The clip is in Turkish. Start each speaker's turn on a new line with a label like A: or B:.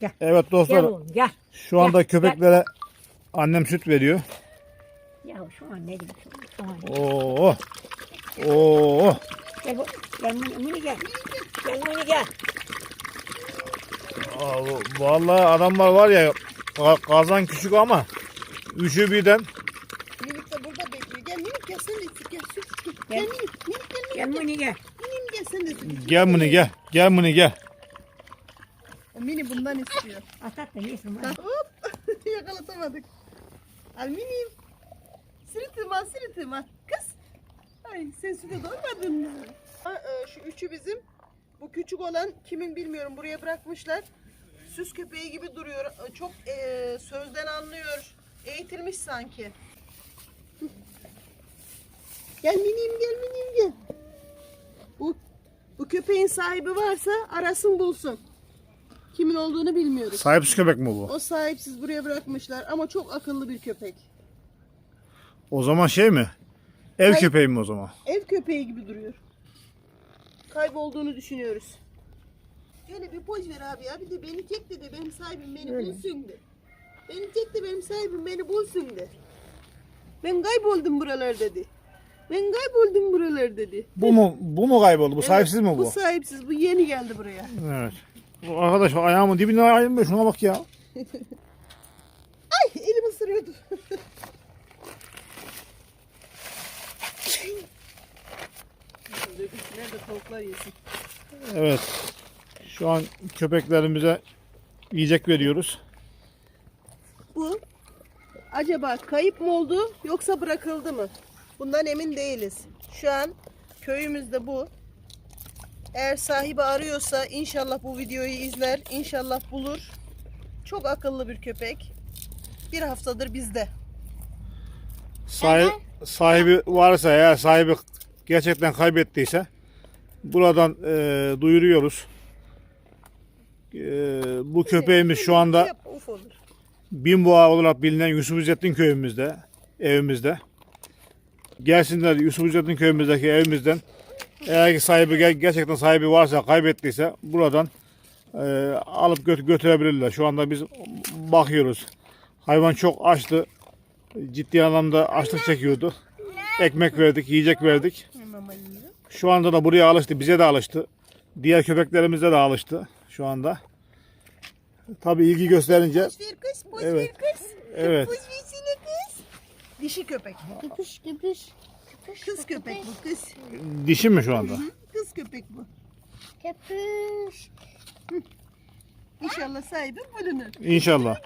A: Gel.
B: Evet
A: Gel
B: dostlar
A: oğlum gel.
B: şu anda
A: Gel,
B: köpeklere annem süt veriyor.
A: Ya şu an ne diyeyim şu an.
B: Oo. Oo.
A: Gel bu. Gel Mini, gel. Gel Mini gel.
B: Aa, Vallahi adamlar var ya ka- kazan küçük ama üçü birden
C: Minik de burada bekliyor. Gel minik gel sen de içsin. Gel süt. Gel,
A: Gel.
C: gel minik. Minik gel minik.
A: Gel gel.
C: Minik gel de süt.
B: gel Muni gel. Gel Muni gel.
C: Mini bundan istiyor.
A: At at da yesin.
C: Bak hop. Yakalatamadık. Al minim. Sırıtım al sırıtım al. Kız. Ay sen süte doymadın mı? Ha, e, şu üçü bizim. Bu küçük olan kimin bilmiyorum buraya bırakmışlar. Süs köpeği gibi duruyor. E, Çok e, sözden anlıyor. Eğitilmiş sanki. Gel minim gel minim gel. Bu, bu köpeğin sahibi varsa arasın bulsun. Kimin olduğunu bilmiyoruz.
B: Sahipsiz köpek mi bu?
C: O sahipsiz buraya bırakmışlar ama çok akıllı bir köpek.
B: O zaman şey mi? Ev
C: Hayır.
B: köpeği mi o zaman?
C: Ev köpeği gibi duruyor. Kaybolduğunu düşünüyoruz. Şöyle bir poz ver abi ya. Bir de beni çek de, de benim sahibim beni
A: Öyle.
C: bulsun de. Beni çek de benim sahibim beni bulsun de. Ben kayboldum buralar dedi. Ben kayboldum buralar dedi.
B: Bu mu bu mu kayboldu? Bu
C: Evet,
B: sahipsiz mi bu?
C: Bu sahipsiz. Bu yeni geldi buraya.
B: Evet. Arkadaş ayağımın dibine ayağım şuna bak ya.
C: Ay elim ısırıyordu. Nerede tavuklar yesin.
B: Evet. Şu an köpeklerimize yiyecek veriyoruz.
C: Bu acaba kayıp mı oldu yoksa bırakıldı mı? Bundan emin değiliz. Şu an köyümüzde bu. Eğer sahibi arıyorsa inşallah bu videoyu izler, inşallah bulur. Çok akıllı bir köpek. Bir haftadır bizde.
B: Sahip, sahibi varsa eğer sahibi gerçekten kaybettiyse buradan e, duyuruyoruz. E, bu köpeğimiz şu anda
C: olur.
B: Binboğa olarak bilinen Yusuf İzzettin köyümüzde, evimizde. Gelsinler Yusuf İzzettin köyümüzdeki evimizden. Eğer ki sahibi ger- gerçekten sahibi varsa, kaybettiyse buradan e, alıp gö- götürebilirler. Şu anda biz bakıyoruz. Hayvan çok açtı. Ciddi anlamda açlık çekiyordu. Ekmek verdik, yiyecek verdik.
C: Mama yiyor.
B: Şu anda da buraya alıştı, bize de alıştı. Diğer köpeklerimize de alıştı şu anda. Tabii ilgi gösterince Evet. evet.
C: Dişi köpek.
D: Köpüş köpüş.
C: Kız köpek bu kız.
B: dişi mi şu anda?
C: Hı, Kız köpek bu.
D: Köpüş.
C: İnşallah sahibi bulunur.
B: İnşallah.